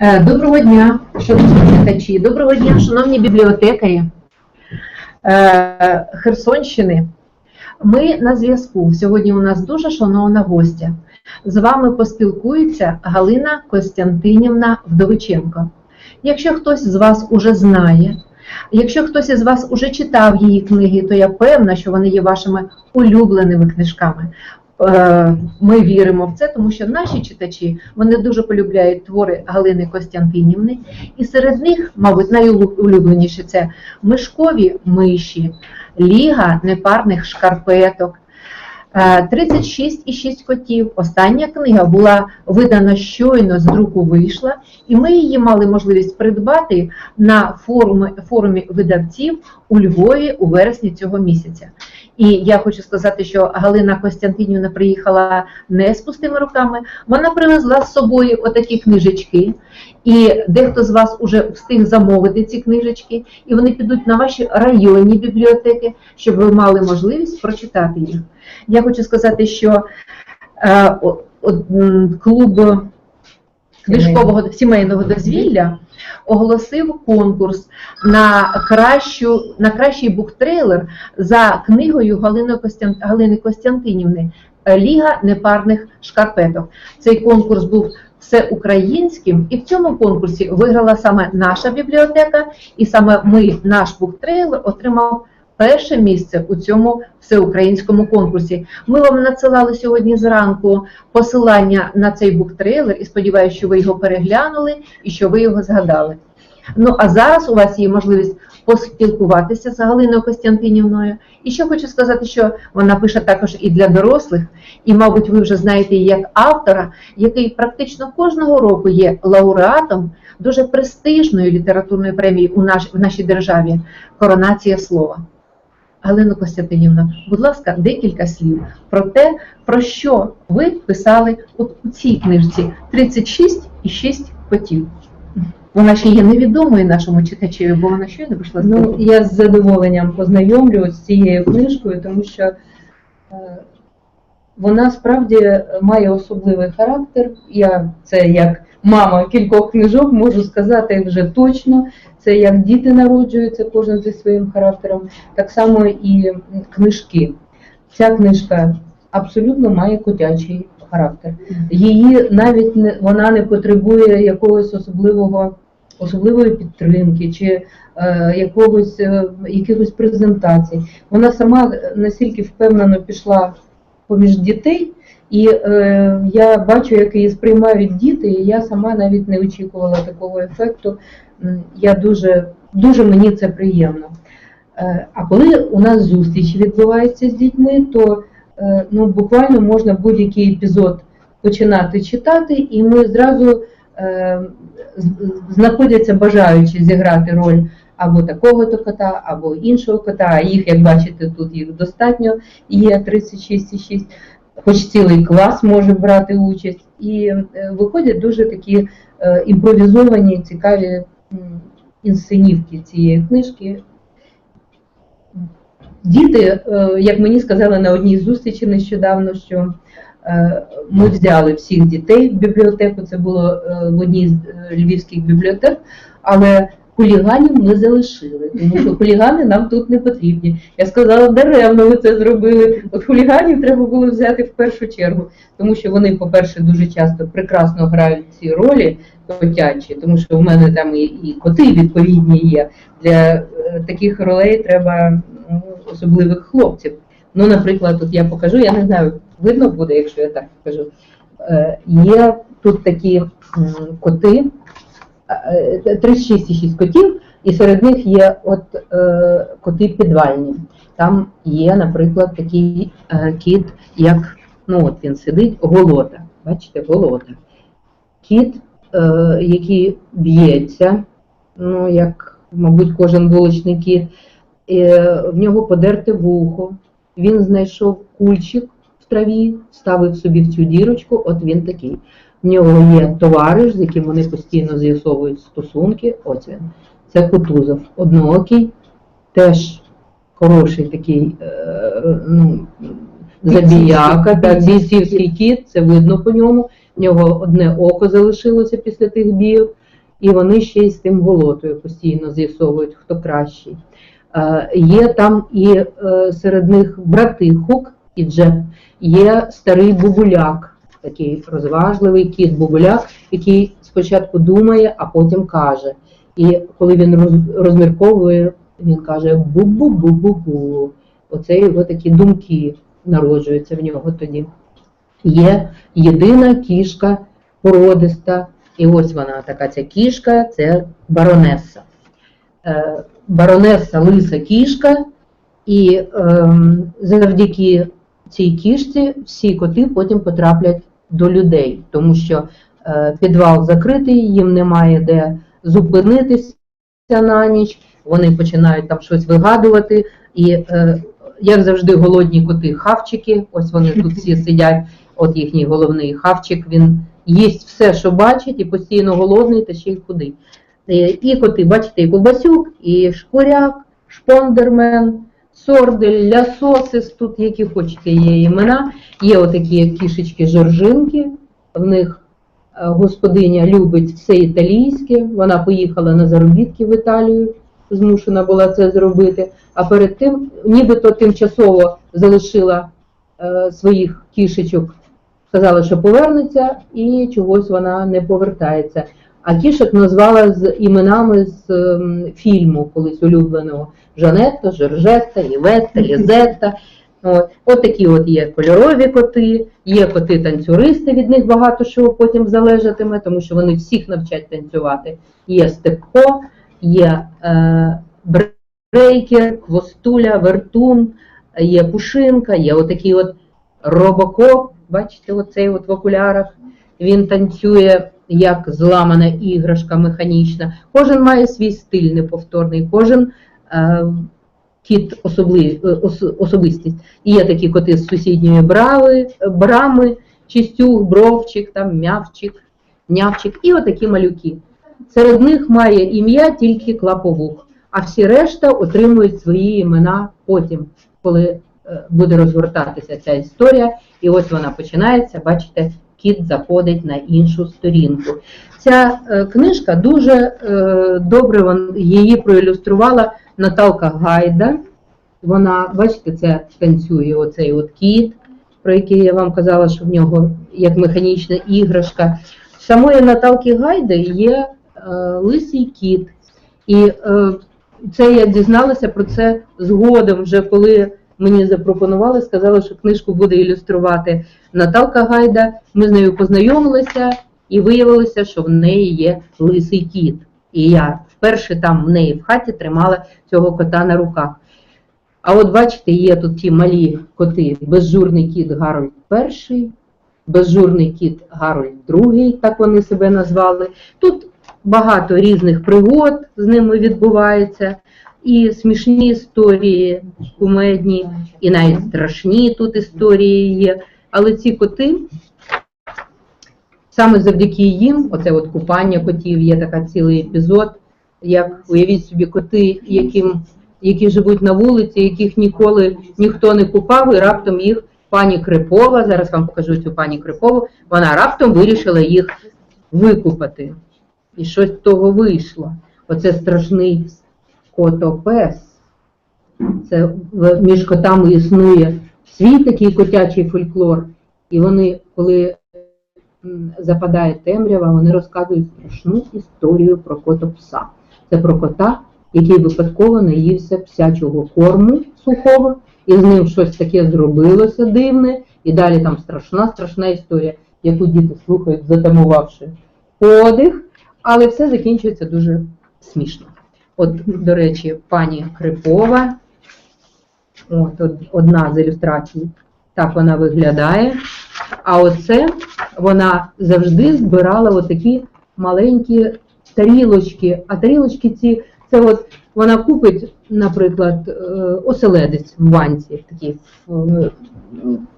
Е, Доброго дня, шановні читачі, доброго дня, шановні бібліотекарі е, Херсонщини. Ми на зв'язку. Сьогодні у нас дуже шановна гостя. З вами поспілкується Галина Костянтинівна Вдовиченко. Якщо хтось з вас уже знає, якщо хтось із вас уже читав її книги, то я певна, що вони є вашими улюбленими книжками. Е, Ми віримо в це, тому що наші читачі вони дуже полюбляють твори Галини Костянтинівни, і серед них, мабуть, найулюбленіше це Мишкові миші, Ліга непарних шкарпеток. Е, 36,6 котів. Остання книга була видана щойно з друку вийшла, і ми її мали можливість придбати на форумі, форумі видавців у Львові у вересні цього місяця. І я хочу сказати, що Галина Костянтинівна приїхала не з пустими руками. Вона привезла з собою отакі книжечки, і дехто з вас уже встиг замовити ці книжечки, і вони підуть на ваші районні бібліотеки, щоб ви мали можливість прочитати їх. Я хочу сказати, що е, клуб книжкового сімейного дозвілля оголосив конкурс на кращу на кращий буктрейлер за книгою Галини, Костян, Галини Костянтинівни Ліга непарних шкарпеток. Цей конкурс був всеукраїнським, і в цьому конкурсі виграла саме наша бібліотека, і саме ми, наш буктрейлер, отримав перше місце у цьому всеукраїнському конкурсі. Ми вам надсилали сьогодні зранку посилання на цей буктрейлер і сподіваюся, що ви його переглянули і що ви його згадали. Ну а зараз у вас є можливість поспілкуватися з Галиною Костянтинівною. І що хочу сказати, що вона пише також і для дорослих, і, мабуть, ви вже знаєте її як автора, який практично кожного року є лауреатом дуже престижної літературної премії у наш, в нашій державі Коронація слова. Галина Костянтинівна, будь ласка, декілька слів про те, про що ви писали от у цій книжці 36 і 6 котів. Вона ще є невідомою нашому читачеві, бо вона щойно вийшла з Ну, я з задоволенням познайомлюсь з цією книжкою, тому що е, вона справді має особливий характер. Я це як мама кількох книжок можу сказати вже точно. Це як діти народжуються, кожен зі своїм характером, так само і книжки. Ця книжка абсолютно має котячий характер. Її навіть не вона не потребує якогось особливого особливої підтримки чи е, якогось е, якихось презентацій. Вона сама настільки впевнено пішла поміж дітей, і е, я бачу, як її сприймають діти, і я сама навіть не очікувала такого ефекту. Я дуже, дуже мені це приємно. Е, А коли у нас зустріч відбувається з дітьми, то е, ну, буквально можна будь-який епізод починати читати, і ми зразу е, знаходяться бажаючі зіграти роль або такого-то кота, або іншого кота. А їх, як бачите, тут їх достатньо є 36,6, хоч цілий клас може брати участь. І е, виходять дуже такі е, імпровізовані, цікаві інсценівки цієї книжки. Діти, е, як мені сказали на одній зустрічі нещодавно, що ми взяли всіх дітей в бібліотеку, це було в одній з львівських бібліотек, але хуліганів ми залишили, тому що хулігани нам тут не потрібні. Я сказала, даремно ви це зробили. От хуліганів треба було взяти в першу чергу, тому що вони, по-перше, дуже часто прекрасно грають ці ролі котячі, тому що в мене там і, і коти відповідні є. Для е, таких ролей треба ну, особливих хлопців. Ну, наприклад, от я покажу, я не знаю, видно буде, якщо я так покажу. Е, є тут такі коти, е, 36,6 котів, і серед них є от е, коти підвальні. Там є, наприклад, такий е, кіт, як ну от він сидить, голота. Бачите, голота. Кіт, е, який б'ється, ну як, мабуть, кожен вуличний кіт, е, в нього подерте вухо. Він знайшов кульчик в траві, вставив собі в цю дірочку, от він такий. В нього є товариш, з яким вони постійно з'ясовують стосунки. Ось він. Це Кутузов. Одноокий, теж хороший такий е, ну, забіяка, так, бійцівський кіт, це видно по ньому. В нього одне око залишилося після тих бійок, і вони ще й з тим голотою постійно з'ясовують, хто кращий. Е, Є там і е, серед них брати Хук і Джеб, є старий Бубуляк, такий розважливий кіт Бубуляк, який спочатку думає, а потім каже. І коли він розмірковує, він каже бу-бу-бу-бу-бу. Оце його такі думки народжуються в нього тоді. Є єдина кішка породиста, і ось вона така ця кішка, це баронеса. Е, Баронеса лиса кішка, і ем, завдяки цій кішці всі коти потім потраплять до людей, тому що е, підвал закритий, їм немає де зупинитися на ніч, вони починають там щось вигадувати. І, е, як завжди, голодні коти хавчики, ось вони тут всі сидять, от їхній головний хавчик, він їсть все, що бачить, і постійно голодний, та ще й худий. Е, І коти, бачите, і Кубасюк, і Шкуряк, Шпондермен, Сордель, Лясосис, тут які хочете є імена. Є отакі кішечки жоржинки, в них е, господиня любить все італійське, вона поїхала на заробітки в Італію, змушена була це зробити. А перед тим, нібито тимчасово залишила е, своїх кішечок, сказала, що повернеться, і чогось вона не повертається. А кішок назвала з іменами з ем, фільму колись улюбленого Жанетта, Жоржетта, Іветта, Лізетта. От, от такі от є кольорові коти, є коти-танцюристи, від них багато чого потім залежатиме, тому що вони всіх навчать танцювати. Є степко, є е, брейкер, хвостуля, вертун, є пушинка, є отакий от робокоп, бачите, оцей от в окулярах. Він танцює як зламана іграшка механічна. Кожен має свій стиль неповторний, кожен е, кіт особли, е, ос- особистість. І є такі коти з сусідньої брави, брами, чистюх, бровчик, там, м'явчик, нявчик і отакі малюки. Серед них має ім'я тільки клаповух, а всі решта отримують свої імена потім, коли е, буде розгортатися ця історія. І ось вона починається, бачите, кіт заходить на іншу сторінку. Ця е, книжка дуже е, добре її проілюструвала Наталка Гайда. Вона, бачите, це танцює оцей от кіт, про який я вам казала, що в нього як механічна іграшка. В самої Наталки Гайди є е, лисий кіт. І це я дізналася про це згодом, вже коли мені запропонували, сказали, що книжку буде ілюструвати Наталка Гайда. Ми з нею познайомилися і виявилося, що в неї є лисий кіт. І я вперше там в неї в хаті тримала цього кота на руках. А от бачите, є тут ті малі коти, безжурний кіт Гарольд І, безжурний кіт Гарольд II, так вони себе назвали. Тут багато різних пригод з ними відбувається, і смішні історії, кумедні, і навіть страшні тут історії є. Але ці коти, саме завдяки їм, оце от купання котів, є така цілий епізод, як уявіть собі коти, яким, які живуть на вулиці, яких ніколи ніхто не купав, і раптом їх пані Крипова, зараз вам покажу цю пані Крипову, вона раптом вирішила їх викупати. І щось з того вийшло. Оце страшний котопес. Це між котами існує свій такий котячий фольклор. І вони, коли западає темрява, вони розказують страшну історію про котопса. Це про кота, який випадково наївся псячого корму сухого, і з ним щось таке зробилося дивне, і далі там страшна, страшна історія, яку діти слухають, затамувавши подих, але все закінчується дуже смішно. От, до речі, пані Крипова, от, од- одна з ілюстрацій, так вона виглядає. А оце вона завжди збирала отакі маленькі тарілочки. А тарілочки ці, це от вона купить, наприклад, е, оселедець в банці, такі в,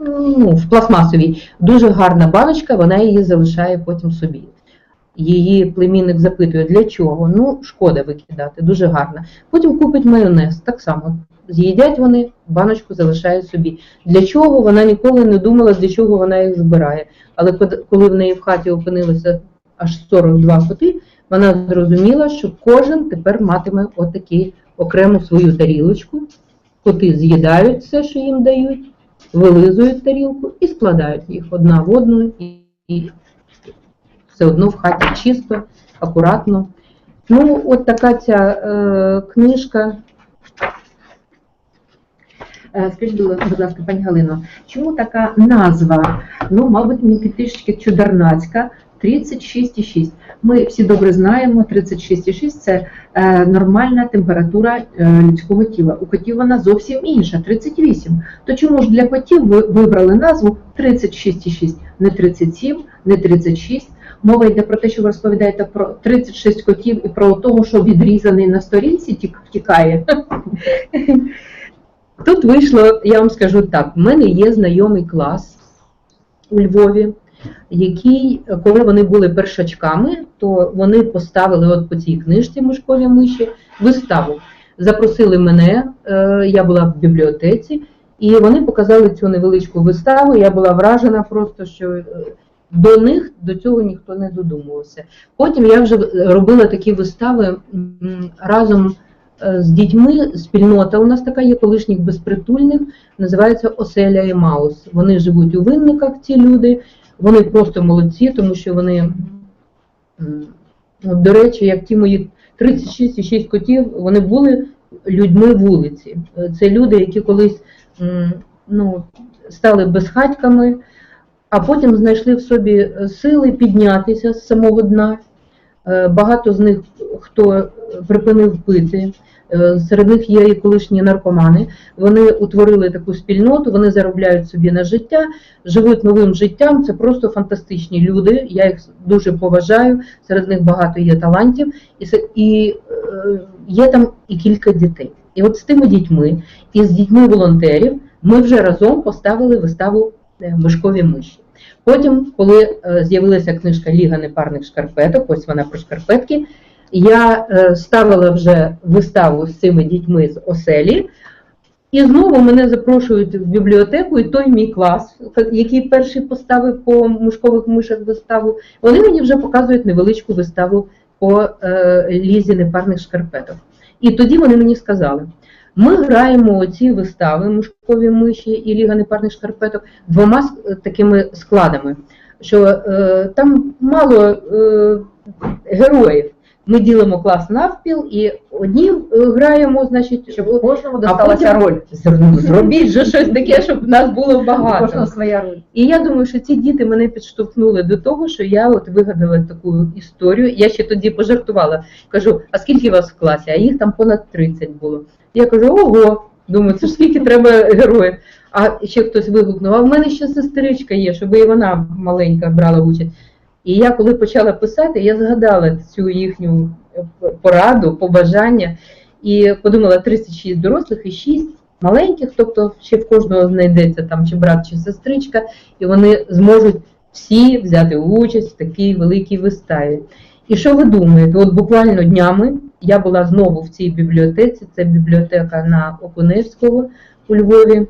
ну, в пластмасовій. Дуже гарна баночка, вона її залишає потім собі. Її племінник запитує, для чого? Ну, шкода викидати, дуже гарна. Потім купить майонез, так само з'їдять вони, баночку залишають собі. Для чого вона ніколи не думала, для чого вона їх збирає. Але коли в неї в хаті опинилося аж 42 коти, вона зрозуміла, що кожен тепер матиме отакі окрему свою тарілочку. Коти з'їдають все, що їм дають, вилизують тарілку і складають їх одна в одну, і все одно в хаті чисто, акуратно. Ну, от така ця е, книжка. Е, Скажіть, будь ласка, пані Галино, чому така назва? Ну, мабуть, мені трішки чудернацька. 36,6. Ми всі добре знаємо, 36,6 це е, нормальна температура е, людського тіла. У котів вона зовсім інша, 38. То чому ж для котів ви вибрали назву 36,6, не 37, не 36? Мова йде про те, що ви розповідаєте про 36 котів і про того, що відрізаний на сторінці тік- тікає. Тут вийшло, я вам скажу так: в мене є знайомий клас у Львові, який, коли вони були першачками, то вони поставили от по цій книжці Мишкові миші виставу. Запросили мене, е, я була в бібліотеці, і вони показали цю невеличку виставу. Я була вражена просто, що е, до них до цього ніхто не додумувався. Потім я вже робила такі вистави разом е, з дітьми. Спільнота у нас така є колишніх безпритульних, називається Оселя і Маус. Вони живуть у винниках, ці люди. Вони просто молодці, тому що вони, до речі, як ті мої 36,6 котів, вони були людьми вулиці. Це люди, які колись ну, стали безхатьками, а потім знайшли в собі сили піднятися з самого дна. Е, Багато з них, хто припинив пити, е, серед них є і колишні наркомани. Вони утворили таку спільноту, вони заробляють собі на життя, живуть новим життям. Це просто фантастичні люди. Я їх дуже поважаю. Серед них багато є талантів, і, е, є там і кілька дітей. І от з тими дітьми і з дітьми волонтерів ми вже разом поставили виставу Мишкові миші. Потім, коли е, з'явилася книжка Ліга непарних шкарпеток, ось вона про шкарпетки, я е, ставила вже виставу з цими дітьми з оселі, і знову мене запрошують в бібліотеку, і той мій клас, який перший поставив по мушкових мишах виставу, вони мені вже показують невеличку виставу по е, лізі непарних шкарпеток. І тоді вони мені сказали: ми граємо ці вистави мушкові миші і Ліга непарних шкарпеток двома с- такими складами, що е, там мало е, героїв. Ми ділимо клас навпіл і одні е, граємо, значить, Щоб кожному досталася потім- роль. Зробіть же щось таке, щоб нас було багато. своя роль. І я думаю, що ці діти мене підштовхнули до того, що я от вигадала таку історію. Я ще тоді пожартувала. Кажу, а скільки вас в класі? А їх там понад 30 було. Я кажу, ого, думаю, це ж скільки треба героїв. А ще хтось вигукнув, а в мене ще сестричка є, щоб і вона маленька брала участь. І я коли почала писати, я згадала цю їхню е, пораду, побажання і подумала 36 дорослих і 6 маленьких, тобто ще в кожного знайдеться там чи брат, чи сестричка, і вони зможуть всі взяти участь в такій великій виставі. І що ви думаєте? От буквально днями я була знову в цій бібліотеці, це бібліотека на Окуневського у Львові,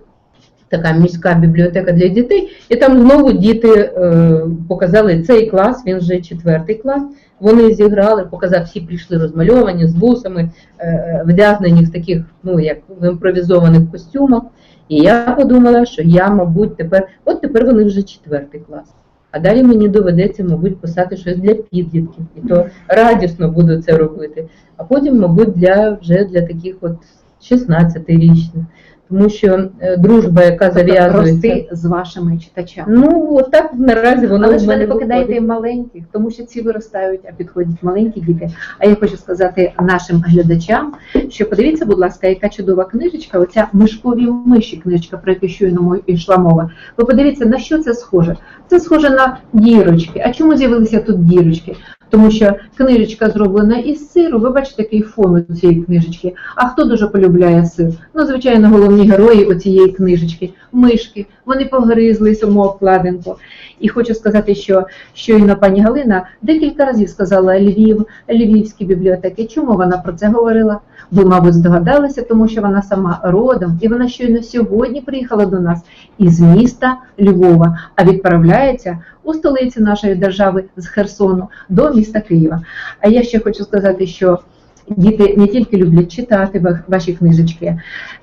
така міська бібліотека для дітей, і там знову діти е, показали цей клас, він вже четвертий клас. Вони зіграли, показав, всі прийшли розмальовані з вусами, е, вдягнені в таких, ну як в імпровізованих костюмах. І я подумала, що я, мабуть, тепер, от тепер вони вже четвертий клас. А далі мені доведеться, мабуть, писати щось для підлітків, і то радісно буду це робити. А потім, мабуть, для вже для таких от 16-річних. Тому що е, дружба, яка Тобто зав'язується. рости з вашими читачами. Ну, от так наразі воно Але в ж ви не покидаєте маленьких, тому що ці виростають, а підходять маленькі діти. А я хочу сказати нашим глядачам, що подивіться, будь ласка, яка чудова книжечка, оця мишкові миші, книжечка, про яку щойно йшла мова. Ви подивіться, на що це схоже? Це схоже на дірочки. А чому з'явилися тут дірочки? Тому що книжечка зроблена із сиру. Ви бачите, який фон у цієї книжечки. А хто дуже полюбляє сир? Ну, звичайно, головні герої у цієї книжечки мишки. Вони погризли саму обкладинку. І хочу сказати, що щойно пані Галина декілька разів сказала Львів, львівські бібліотеки. Чому вона про це говорила? Ви, мабуть, здогадалися, тому що вона сама родом, і вона щойно сьогодні приїхала до нас із міста Львова, а відправляється у столиці нашої держави з Херсону до міста Києва. А я ще хочу сказати, що діти не тільки люблять читати ва- ваші книжечки,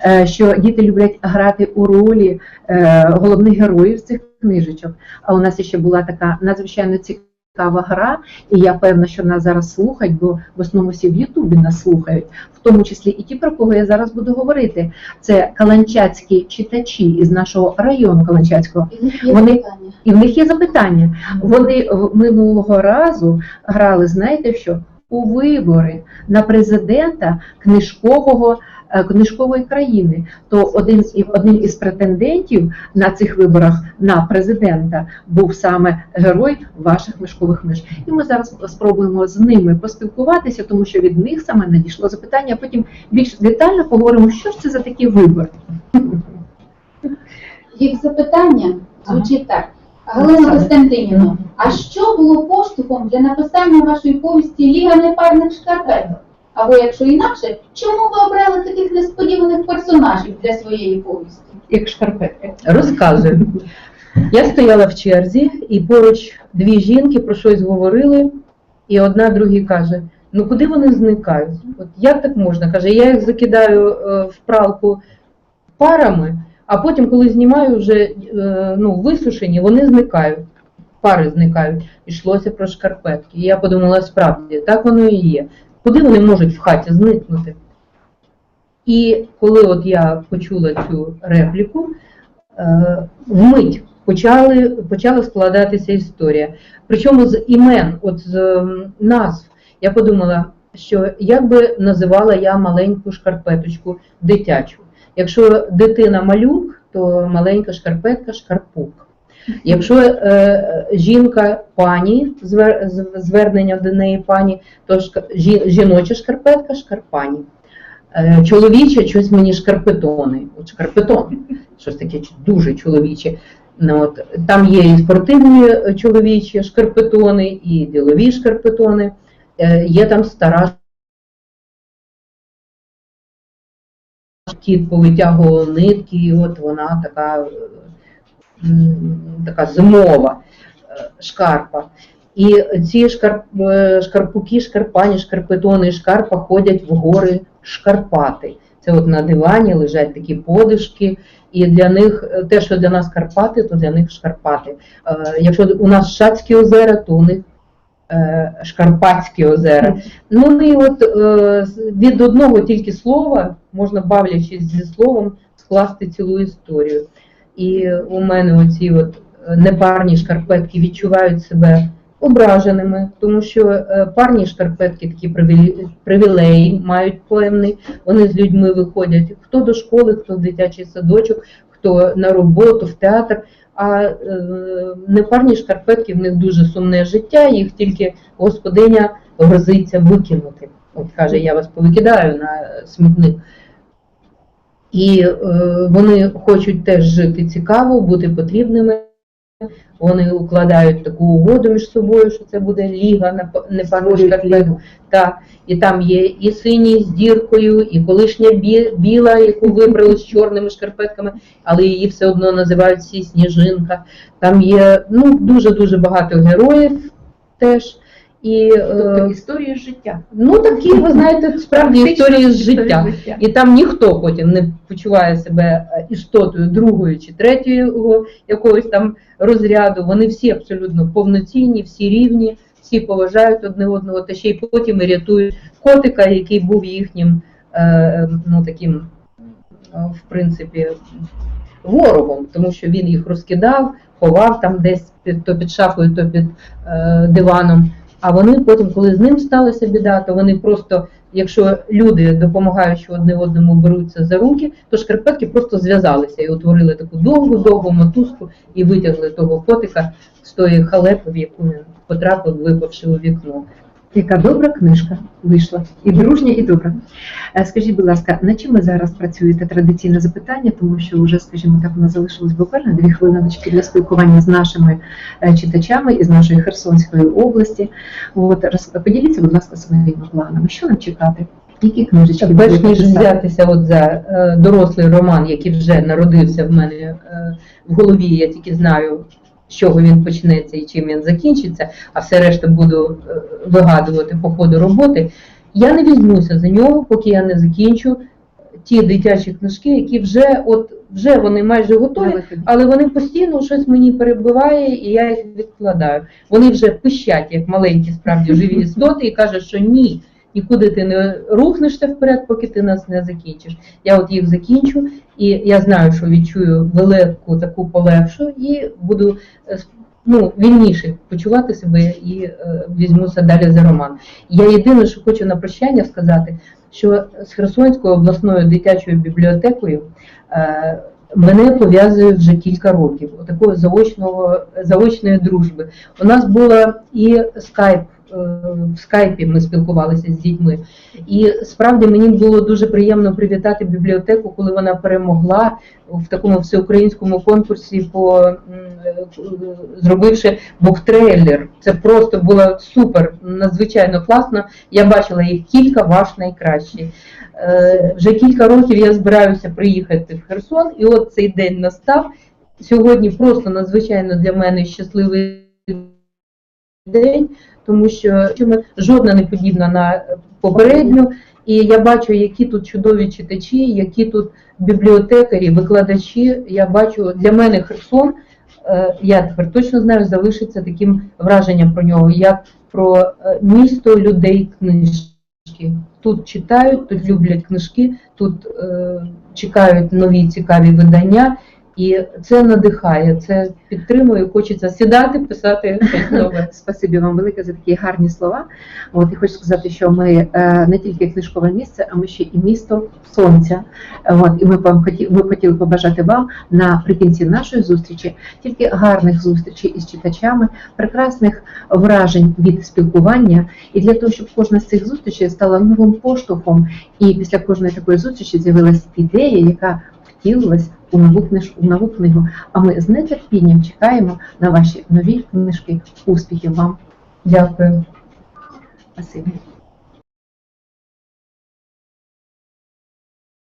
е, що діти люблять грати у ролі е, головних героїв цих книжечок. А у нас ще була така надзвичайно цікава гра, і я певна, що нас зараз слухають, бо в основному всі в Ютубі нас слухають, в тому числі і ті, про кого я зараз буду говорити. Це каланчацькі читачі із нашого району Каланчацького. І Вони- питання. І в них є запитання. Вони в- минулого разу грали, знаєте що? У вибори на президента книжкового книжкової країни. То один і одним із претендентів на цих виборах на президента був саме герой ваших книжкових книж. І ми зараз спробуємо з ними поспілкуватися, тому що від них саме надійшло запитання. а Потім більш детально поговоримо, що ж це за такі вибори. Їх запитання звучить так. Галина Костянтинівна, а що було поштовхом для написання вашої повісті Ліга непарних шкарпеток? Або якщо інакше, чому ви обрали таких несподіваних персонажів для своєї повісті? Як шкарпетки. Розказую. Я стояла в черзі, і поруч дві жінки про щось говорили, і одна другій каже: ну куди вони зникають? От як так можна? Каже, я їх закидаю е, в пралку парами, а потім, коли знімаю вже е, ну, висушені, вони зникають. Пари зникають. Ішлося про шкарпетки. І я подумала, справді, так воно і є. Куди вони можуть в хаті зникнути? І коли от я почула цю репліку, е, вмить почали, почала складатися історія. Причому з імен, от з назв, я подумала, що як би називала я маленьку шкарпеточку дитячу. Якщо дитина малюк, то маленька шкарпетка шкарпук. Якщо е, жінка пані, звер, звернення до неї пані, то жі- жіноча шкарпетка шкарпані. Е, чоловіче, щось мені шкарпетони. От шкарпетон, щось таке дуже чоловіче. Ну, от, там є і спортивні е, чоловічі шкарпетони, і ділові шкарпетони. Е, є там стара кіт повитягував нитки, і от вона така, е, така зимова е, шкарпа. І ці шкарп, е, шкарпуки, шкарпані, шкарпетони і шкарпа ходять в гори Шкарпати. Це от на дивані лежать такі подушки, і для них е, те, що для нас Карпати, то для них Шкарпати. Якщо у нас Шацькі озера, то у них Шкарпатські озера. Ну і от від одного тільки слова можна, бавлячись зі словом, скласти цілу історію. І у мене оці от е, непарні шкарпетки відчувають себе ображеними, тому що е, парні шкарпетки такі привіле- привілеї мають певний. Вони з людьми виходять хто до школи, хто в дитячий садочок, хто на роботу, в театр. А е, непарні шкарпетки в них дуже сумне життя, їх тільки господиня грозиться викинути. От каже, я вас повикидаю на смітник. І е, вони хочуть теж жити цікаво, бути потрібними. Вони укладають таку угоду між собою, що це буде ліга неп- непарних Створюють шкарпеток. лігу. Так, і там є і синій з діркою, і колишня бі- біла, яку вибрали з чорними шкарпетками, але її все одно називають всі сніжинка. Там є ну, дуже-дуже багато героїв теж. І, Тобто е, історії з життя. ну такі, ви знаєте, справді історії з життя. І там ніхто потім не почуває себе е, істотою другої чи третьої якогось там розряду. Вони всі абсолютно повноцінні, всі рівні, всі поважають одне одного, та ще й потім і рятують котика, який був їхнім е, ну таким, в принципі, ворогом, тому що він їх розкидав, ховав там десь під то під шафою, то під диваном. А вони потім, коли з ним сталася біда, то вони просто, якщо люди допомагаючи одне одному беруться за руки, то шкарпетки просто зв'язалися і утворили таку довгу-довгу мотузку і витягли того котика з тої халепи, в яку він потрапив, випавши у вікно. Яка добра книжка вийшла. І дружня, і добра. Е, Скажіть, будь ласка, на чим ви зараз працюєте? Традиційне запитання, тому що вже, скажімо так, у нас залишилось буквально дві хвилиночки для спілкування з нашими е, читачами із нашої Херсонської області. От роз- поділіться, будь ласка, своїми планами. Що нам чекати? Які книжечки? Перш ніж взятися от за е, дорослий роман, який вже народився в мене в голові, я тільки знаю, з чого він почнеться і чим він закінчиться, а все решта буду е, вигадувати по ходу роботи. Я не візьмуся за нього, поки я не закінчу ті дитячі книжки, які вже от вже вони майже готові, але вони постійно щось мені перебиває, і я їх відкладаю. Вони вже пищать, як маленькі справді живі істоти, і кажуть, що ні, нікуди ти не рухнешся вперед, поки ти нас не закінчиш. Я от їх закінчу, і я знаю, що відчую велику таку полегшу, і буду е, ну, вільніше почувати себе і е, візьмуся далі за роман. Я єдине, що хочу на прощання сказати, що з Херсонською обласною дитячою бібліотекою е, мене пов'язує вже кілька років такої заочного заочної дружби. У нас була і скайп. Е, В скайпі ми спілкувалися з дітьми, і справді мені було дуже приємно привітати бібліотеку, коли вона перемогла в такому всеукраїнському конкурсі, по е, зробивши буктрейлер. Це просто було супер, надзвичайно класно. Я бачила їх кілька, ваш найкращий. Е, Вже кілька років я збираюся приїхати в Херсон, і от цей день настав. Сьогодні просто надзвичайно для мене щасливий день, тому що жодна не подібна на попередню. І я бачу, які тут чудові читачі, які тут бібліотекарі, викладачі. Я бачу для мене Херсон. е, Я тепер точно знаю, залишиться таким враженням про нього, як про е, місто людей книжки. Тут читають, тут люблять книжки, тут е, чекають нові цікаві видання, і це надихає, це підтримує. Хочеться сідати, писати нове. Спасибі вам велике за такі гарні слова. От і хочу сказати, що ми е, не тільки книжкове місце, а ми ще і місто сонця. От і ми вам хоті, ми хотіли побажати вам наприкінці нашої зустрічі тільки гарних зустрічей із читачами, прекрасних вражень від спілкування. І для того, щоб кожна з цих зустрічей стала новим поштовхом, і після кожної такої зустрічі з'явилась ідея, яка втілилась у нову книж у нову книгу. А ми з нетерпінням чекаємо на ваші нові книжки. Успіхів вам! Дякую. Спасибі.